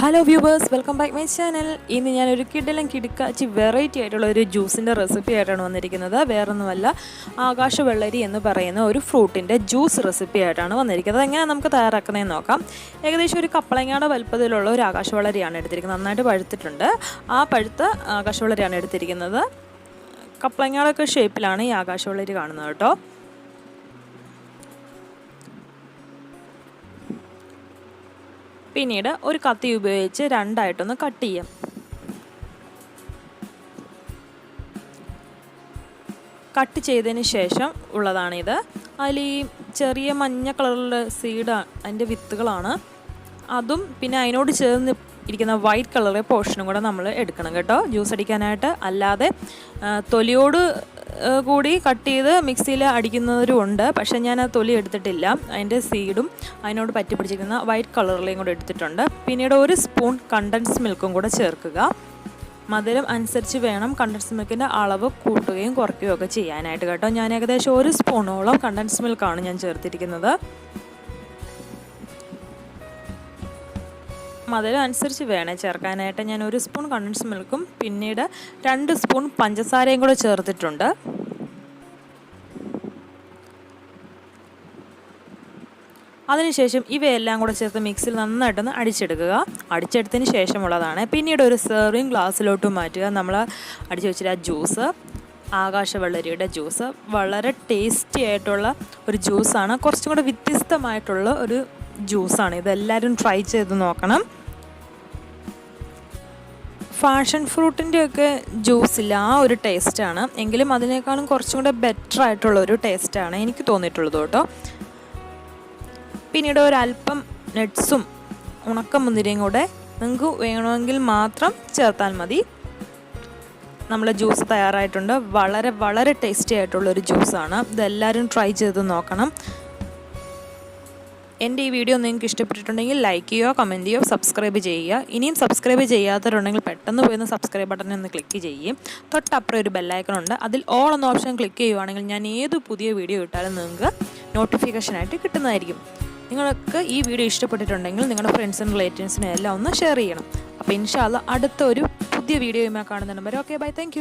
Hello viewers welcome back my channel ഇന്ന് ഞാൻ ഒരു കിടിലം കിടുക്കാച്ചി വെറൈറ്റി ആയിട്ടുള്ള ഒരു ജ്യൂസിന്റെ റെസിപ്പി ആയിട്ടാണ് വന്നിരിക്കുന്നത്. വേറൊന്നുമല്ല ആകാശ വെള്ളരി എന്ന് പറയുന്ന ഒരു ഫ്രൂട്ടിന്റെ ജ്യൂസ് റെസിപ്പി ആയിട്ടാണ് വന്നിരിക്കുന്നത്. എങ്ങനെ നമുക്ക് തയ്യാറാക്കുന്നതെന്ന് നോക്കാം. ഏകദേശം ഒരു കപ്പളങ്ങയുടെ വലുപ്പത്തിലുള്ള ഒരു ആകാശ വെള്ളരിയാണ് എടുത്തിരിക്കുന്നത്. നന്നായിട്ട് പഴുത്തിട്ടുണ്ട്. ആ പഴുത്ത ആകാശ വെള്ളരിയാണ് എടുത്തിരിക്കുന്നത് കപ്പളങ്ങയുടെയൊക്കെ ഷേപ്പിലാണ് ഈ ആകാശ വെള്ളരി കാണുന്നത് കേട്ടോ. പിന്നീട് ഒരു കത്തി ഉപയോഗിച്ച് രണ്ടായിട്ടൊന്ന് കട്ട് ചെയ്യാം. കട്ട് ചെയ്തതിന് ശേഷം ഉള്ളതാണിത്. അതിൽ ഈ ചെറിയ മഞ്ഞ കളറിലുള്ള സീഡ് അതിന്റെ വിത്തുകളാണ്. അതും പിന്നെ അതിനോട് ചേർന്ന് ഇരിക്കുന്ന വൈറ്റ് കളറ് പോർഷനും കൂടെ നമ്മൾ എടുക്കണം കേട്ടോ. ജ്യൂസ് അടിക്കാനായിട്ട്. അല്ലാതെ തൊലിയോട് കൂടി കട്ട് ചെയ്ത് മിക്സിയിൽ അടിക്കുന്നവരും ഉണ്ട്. പക്ഷേ ഞാൻ ആ തൊലി എടുത്തിട്ടില്ല. അതിന്റെ സീഡും അതിനോട് പറ്റി പിടിച്ചിരിക്കുന്ന വൈറ്റ് കളറിലെയും കൂടെ എടുത്തിട്ടുണ്ട്. പിന്നീട് ഒരു സ്പൂൺ കണ്ടൻസ് മിൽക്കും കൂടെ ചേർക്കുക. മധുരം അനുസരിച്ച് വേണം കണ്ടൻസ് മിൽക്കിന്റെ അളവ് കൂട്ടുകയും കുറയ്ക്കുകയും ഒക്കെ ചെയ്യാനായിട്ട് കേട്ടോ. ഞാൻ ഏകദേശം ഒരു സ്പൂണോളം കണ്ടൻസ് മിൽക്കാണ് ഞാൻ ചേർത്തിരിക്കുന്നത്. മധുരം അനുസരിച്ച് വേണം ചേർക്കാനായിട്ട്. ഞാൻ ഒരു സ്പൂൺ കണ്ടൻസ് മിൽക്കും പിന്നീട് രണ്ട് സ്പൂൺ പഞ്ചസാരയും കൂടെ ചേർത്തിട്ടുണ്ട്. അതിനുശേഷം ഇവയെല്ലാം കൂടെ ചേർത്ത് മിക്സിൽ നന്നായിട്ടൊന്ന് അടിച്ചെടുക്കുക. അടിച്ചെടുത്തതിന് ശേഷമുള്ളതാണ്. പിന്നീട് ഒരു സെർവിങ് ഗ്ലാസ്സിലോട്ട് മാറ്റുക. നമ്മൾ അടിച്ചു വെച്ചിട്ട് ആ ജ്യൂസ് ആകാശവെള്ളരിയുടെ ജ്യൂസ് വളരെ ടേസ്റ്റി ആയിട്ടുള്ള ഒരു ജ്യൂസാണ് കുറച്ചും കൂടെ വ്യത്യസ്തമായിട്ടുള്ള ഒരു ജ്യൂസാണ് ഇതെല്ലാവരും ട്രൈ ചെയ്ത് നോക്കണം. ഫാഷൻ ഫ്രൂട്ടിന്റെ ഒക്കെ ജ്യൂസില്ല ആ ഒരു ടേസ്റ്റാണ് എങ്കിലും അതിനേക്കാളും കുറച്ചും കൂടെ ബെറ്റർ ആയിട്ടുള്ള ഒരു ടേസ്റ്റാണ് എനിക്ക് തോന്നിയിട്ടുള്ളത് കേട്ടോ. പിന്നീട് ഒരല്പം നട്ട്സും ഉണക്കമുന്തിരിയും കൂടെ നിങ്ങൾക്ക് വേണമെങ്കിൽ മാത്രം ചേർത്താൽ മതി. നമ്മളെ ജ്യൂസ് തയ്യാറായിട്ടുണ്ട്. വളരെ വളരെ ടേസ്റ്റി ആയിട്ടുള്ള ഒരു ജ്യൂസാണ്. ഇതെല്ലാവരും ട്രൈ ചെയ്ത് നോക്കണം. എന്റെ ഈ വീഡിയോ നിങ്ങൾക്ക് ഇഷ്ടപ്പെട്ടിട്ടുണ്ടെങ്കിൽ ലൈക്ക് ചെയ്യുക കമന്റ് ചെയ്യുക സബ്സ്ക്രൈബ് ചെയ്യുക. ഇനിയും സബ്സ്ക്രൈബ് ചെയ്യാത്തവരുണ്ടെങ്കിൽ പെട്ടെന്ന് പോയി സബ്സ്ക്രൈബ് ബട്ടൺ ഒന്ന് ക്ലിക്ക് ചെയ്യും തൊട്ടപ്പുറം ഒരു ബെല്ലൈക്കൺ ഉണ്ട്. അതിൽ ഓൾ എന്ന ഓപ്ഷൻ ക്ലിക്ക് ചെയ്യുവാണെങ്കിൽ ഞാൻ ഏത് പുതിയ വീഡിയോ ഇട്ടാലും നിങ്ങൾക്ക് നോട്ടിഫിക്കേഷനായിട്ട് കിട്ടുന്നതായിരിക്കും. നിങ്ങൾക്ക് ഈ വീഡിയോ ഇഷ്ടപ്പെട്ടിട്ടുണ്ടെങ്കിൽ നിങ്ങളുടെ ഫ്രണ്ട്സിനും റിലേറ്റീവ്സിനും എല്ലാം ഒന്ന് ഷെയർ ചെയ്യണം. അപ്പോൾ ഇൻഷാല്ല അടുത്ത ഒരു പുതിയ വീഡിയോയുമായി കാണുന്ന നമ്പർ ഓക്കെ ബൈ താങ്ക്